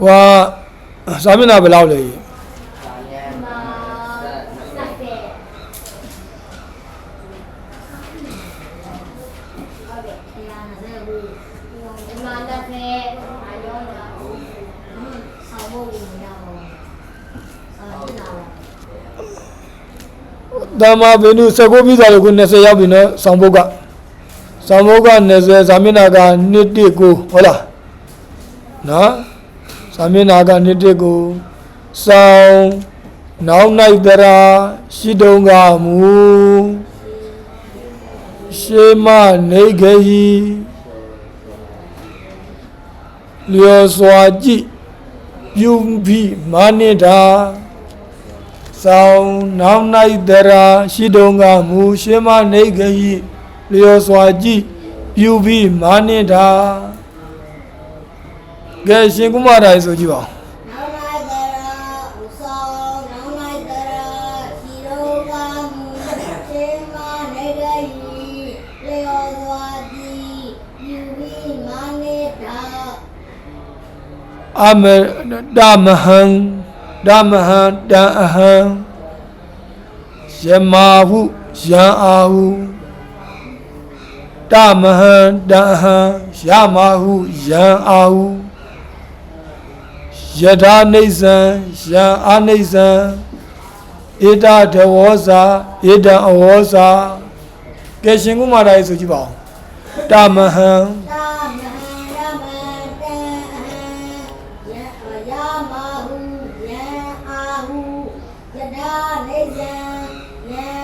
ဟိုကစာမျက်နှာဘယ်လောက်လဲကြီးမာစက်တဲ့ဟုတ်ကဲ့တရားနာတဲ့ဘူးဒီမှာလက်ဖက်အယောနာဆောင်းဖို့ဝင်ရအောင်ဆောင်းနေတာတမဘင်းသူ19ပြီးသားလို့ကို20ရောက်ပြီနော်ဆောင်းဘုတ်ကဆောင်းဘုတ်က20စာမျက်နှာက119ဟုတ်လားနော် စာမျက်နှာက119ဆောင်းနောက်၌တရာရှိတုံးကမူရှေမနေခေဟီလျောစွာကြည့်ပြုပြီးမာနေတာသောင်းနောက်၌တရာရှိတုံးကမူရှေမနေခေဟီလျောစွာကြည့်ပြုပြီးမာနေတာ ကဲရှင်ကုမာရာဆိုကြည့်ပါဦးနောက်လိုက်တရာဥဆောင်နောက်လိုက်တရာရှိရောကမူစေမနေရည်လျောစွာတိယူပြီးမနေတာအမဒမဟံဒမဟံတံအဟံယမဟုယံအာဟုတမဟံတံအဟံယမဟုယံအာဟု ယထာနေဇံယံအာနေဇံဧတတဝောဇာဧတံအဝောဇာကဲရှင်ကုမာရာရေဆိုကြည့်ပါဦးတမဟံတာမဟရမတံယယမဟုယံအာဟုယထာနေဇံယံ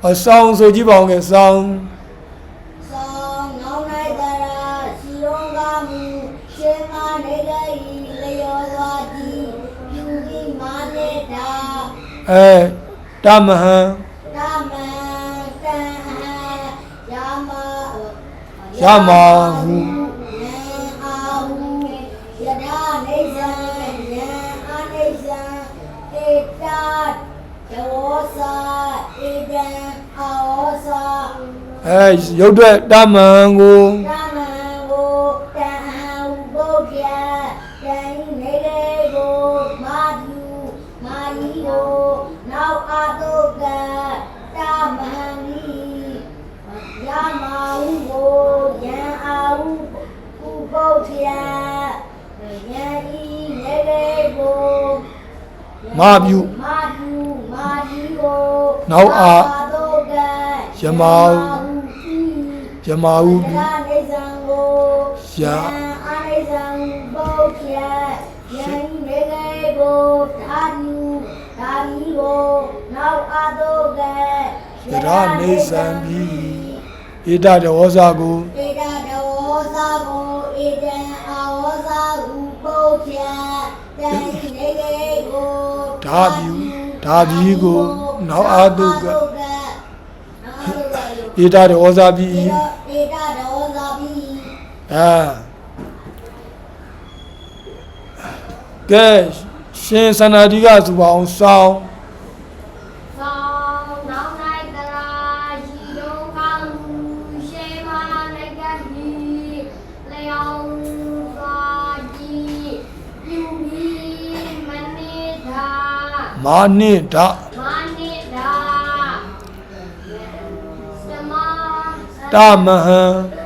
အာနေဇံဧတတဝောစာဧတံတောဧတံအာဝောစာအဲအဆောင်ဆိုကြည့်ပါဦးကဲဆောင်းသောနောက်၌တရာရှိရောကမူရှင်မနေရည်လျောစွာတိယူပြီးမနေတာအဲတမဟံတမံတံယာမယမဟု အဲရုပ်အတွက်တမန်ကိုတမံကိုတံဟုဘုဒ္ဓတံနေရေကိုမာဓုမာယီကိုနောက်အာတုကတမံဤယမဟုကိုယံအာဟုကုဘုဒ္ဓယံဤနေရေကိုမပြုမာဓုမာယီကိုနောက်အာတုကယမဟု ယမဟုယနေဇံကိုယအာနိဇံဘုဒ္ဓယယံနေကေကိုဓာတုဓာမီကိုနောက်အတုကယရနေဇံပြီဧတတဝောဇာကိုဧတတဝောဇာကိုဧတံအာဝဇာဟုဘုဒ္ဓယတံနေကေကိုဓာပြုဓာပြီကိုနောက်အာတုကဧတတဝောဇာပြီဧတတဝောဇာပိ အဲကဲရှင်စန္ဒာတိကဆိုပါအောင်စောင်းသောနောက်၌တရာရှိတော်ကောင်းရှေမနိုင်ကဟီလျောင်းစွာကြည်ပြုပြီးမနေတာမာနိဒမနေတာသမတမဟံ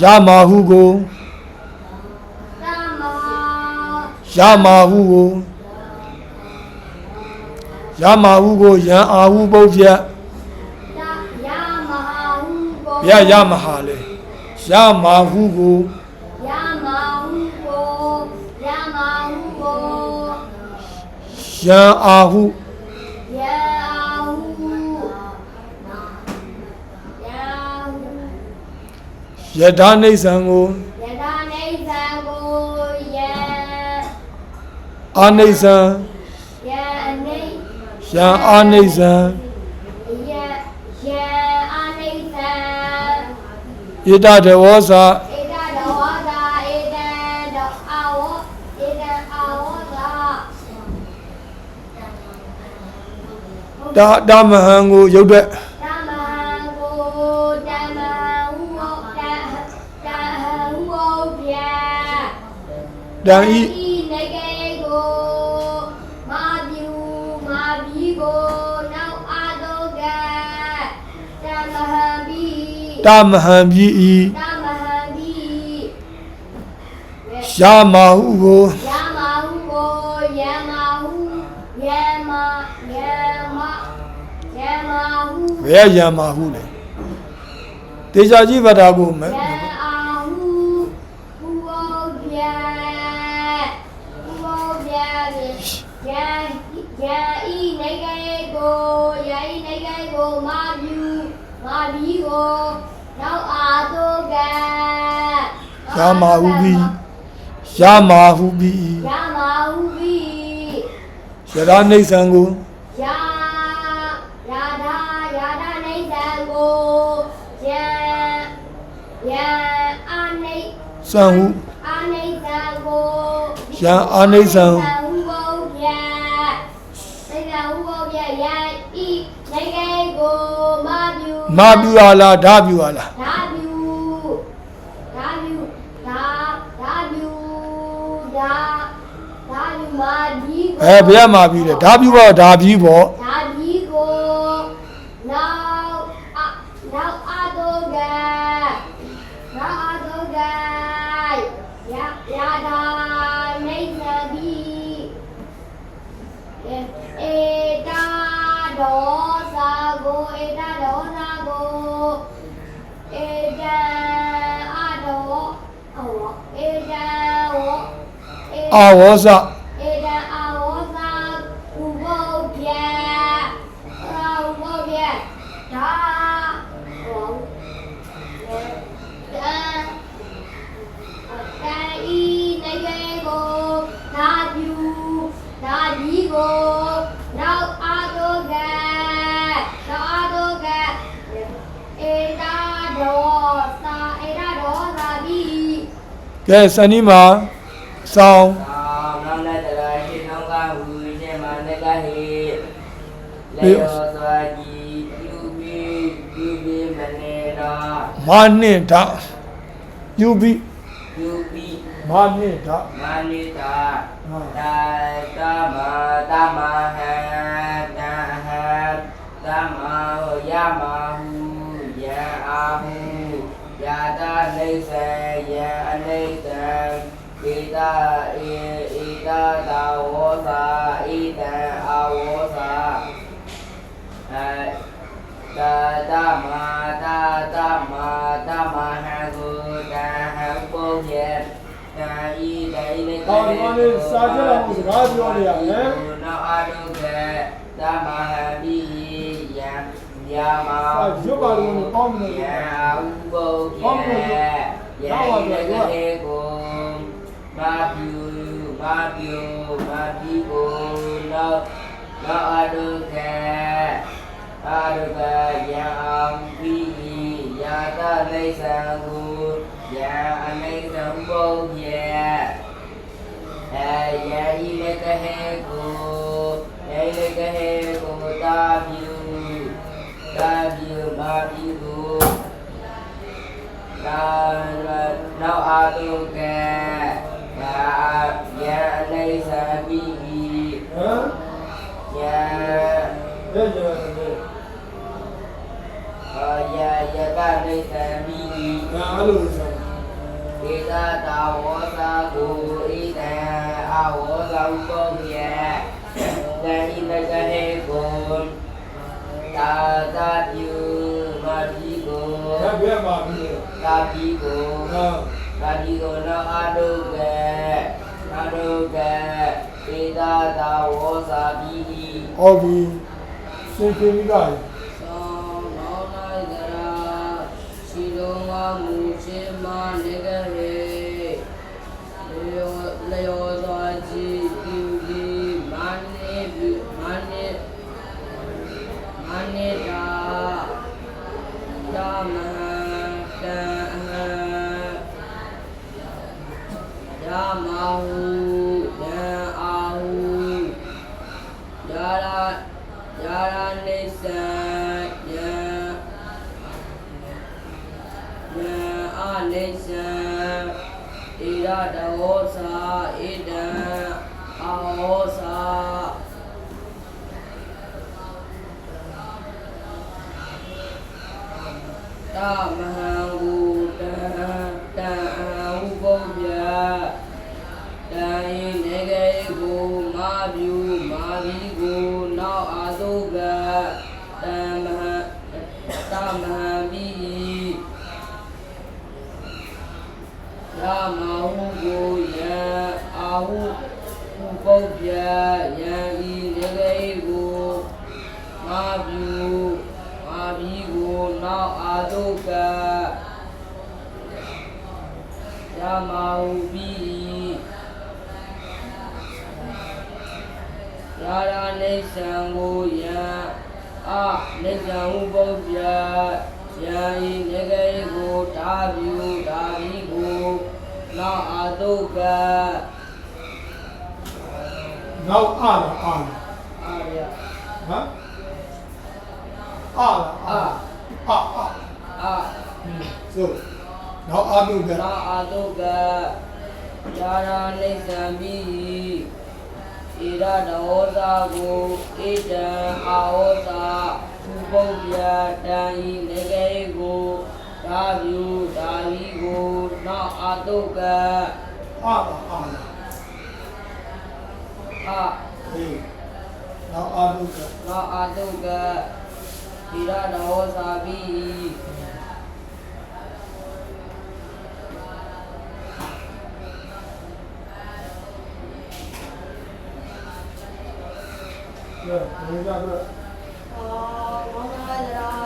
ယမဟုကိုတမယမဟုကိုယမဟုကိုယံအာဟုပုတ်ဖြတ်တယမဟာဟုကိုဘုရားယမဟာလေယမဟုကိုယမဟုကိုယမဟုကိုယံအာဟု ယထာနိစ္စံကိုယထာနိစ္စံကိုယအာနိစ္စံယအနိယအာနိစ္စံယယအာနိစ္စံဣဒတဝောစာဣဒတဝောစာဣဒတအဝောဣဒအဝောစာဒါဓမ္မဟံကိုရုပ်တဲ့ တန်ဤဤနေကေကိုမာပြူမာပြီကိုနောက်အာတောကဓမ္မဟံဘီတာမဟံပြီဤဓမ္မဟံဘီရာမာဟုကိုယမဟုကိုယမဟုယမယမယမဟုဘယ်ရမာဟုလဲတေချာကြီးဗတာကိုမ ကေကိုယဤနေကေကိုမာပြူမာပြီကိုနောက်အာတောကရာမာဟုပြီရာမာဟုပြီယမဟုဘီယရာနေဆံကိုယာယာဒာယာဒာနေသံကိုယံယံအာနေစံဟုအာနေသံကိုယံအာနိသံဟုဘောဗျာသေကဟုဘောဗျာယံဤနေကေကိုမာပြူ မာပြူဟာလားဓာပြူဟာလားဒါပြူဒါပြူဒါဒါပြူဒါဒါပြူမာဒီကိုအဲဘယ်ကမာပြူလဲဓာပြူပေါ့ဓာပြူပေါ့ ဒါ အာဝောဇဧတံအာဝောဇဥပုပ္ပယရာဥပုပ္ပယဒါဟောတံတာဤနေကိုဒါပြုဒါဒီကိုနောက်အာတုကသာအာတုကဧတာဒောသာဧတာဒောသာဘိကဲစနိမာ စောင်း Nam nam nay tại đây khi nông ca hùi che mà nay ca hi lấy ô xoa chi yu bi yu bi mà nè đó မာနှင့်ဓာယူပိ yu bi မာနှင့်ဓာ ma ni ta À. ta ta ma ta ma ha ta ha ta ma ho ya ma hu ya a hu ya ta nay se ya nay ta ita ita ta wo sa ita a wo sa တာတာမာတာတာမာတာမာဟံကိုတာဟံပုံရဲ့တာဤတိုင်လေးနောက်အာရုံကတာမာဟံဒီယံယာမာယံဥပုရဲ့ယံဤလေးကိုမာပြူမာပြူမာပြူကိုနောက်နောက်အာရုံကအာရကယံအံပိယာတလိသံကိုယံအနိသံဘုံယေအဲယံဤလကဟေကို ယံလကဟေကိုတာပြုတာပြုမာပြုကိုနာနောက်အာတုကဲယာယံအနိသံပိဟမ်ယံဘယ်ကြောလဲအာယယကနိသံမိငါအဲ့လိုဆိုဧကတာဝောသာကိုဣတံအဝောသာ ဥပောယေတံဣတကဟေကိုတာတာပြုမပိကိုဘယ်ဘယ်မာ ပြီလဲတာပိကိုဟာတာပိကိုနောအာဒုကေအာဒုကေဧကတာဝောသာပိဟောပြီစင်ခင်ကြီးကသောမောလိုက်ကြရာရှိလုံးဝမူခြင်းမနေကြရေ တံဤနေကေကိုမာပြူမာဘီကိုနောက်အာသုကတံမဟံတမဟံဘီရာမဟုကိုယံအာဟုဥပုပ္ပယယံဤနေကေကိုမာပြူမာဘီကိုနောက်အာသုကယမဟုပိ ရာရာနေသံကိုယံအနေသံဟုပုပ္ပယယံဤနေကေကိုတာပြူတာဘီကိုနောက်အာတုကနောက်အားလားအားလားအာရဟမ်အားလားအာအာအာအာဆိုနောက်အားလို့ကနောက်အာတုကရာရာနေသံပိ ဣရတဟောသာကိုဣတံအာဟောသာဥပုပ္ပယတံဤနေကေကိုဒါပြူဒါဘီကိုနောက်အာတုကအားလားအားလားအာဟေးနောက်အားလို့ကနောက်အာတုကဣရတဟောသာပိဲဘ ယ်ကြတော့အော်မောင်နာရာ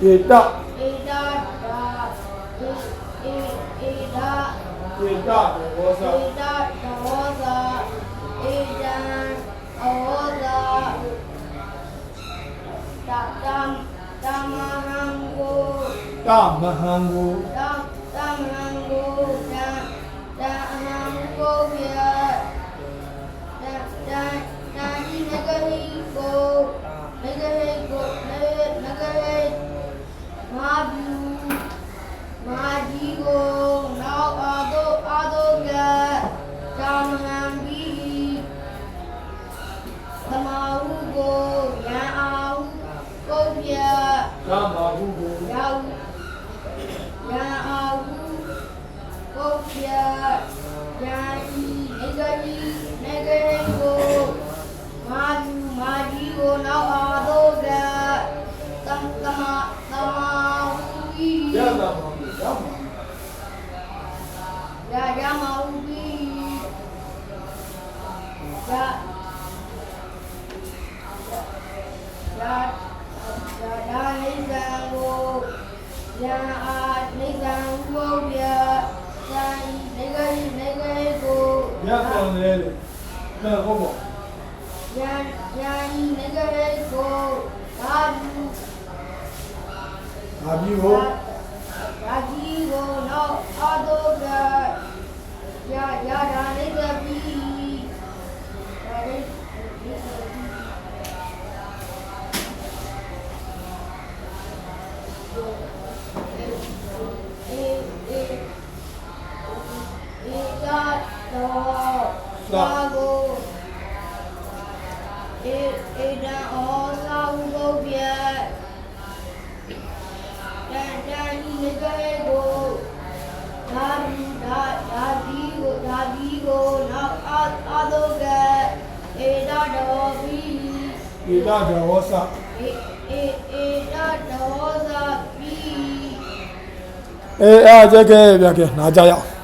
ဧတဧဒါဒါဧဧဧဒါဧတဘောဇဧဒါဒောဇာဧဒံဩဇာတတံတမဟံကိုတမဟံကိုတတ ကြီး ဧတဒေဝသ e e eda doza bi အေးအားကြက်ခဲ့ဗျာကဲနားကြရအောင်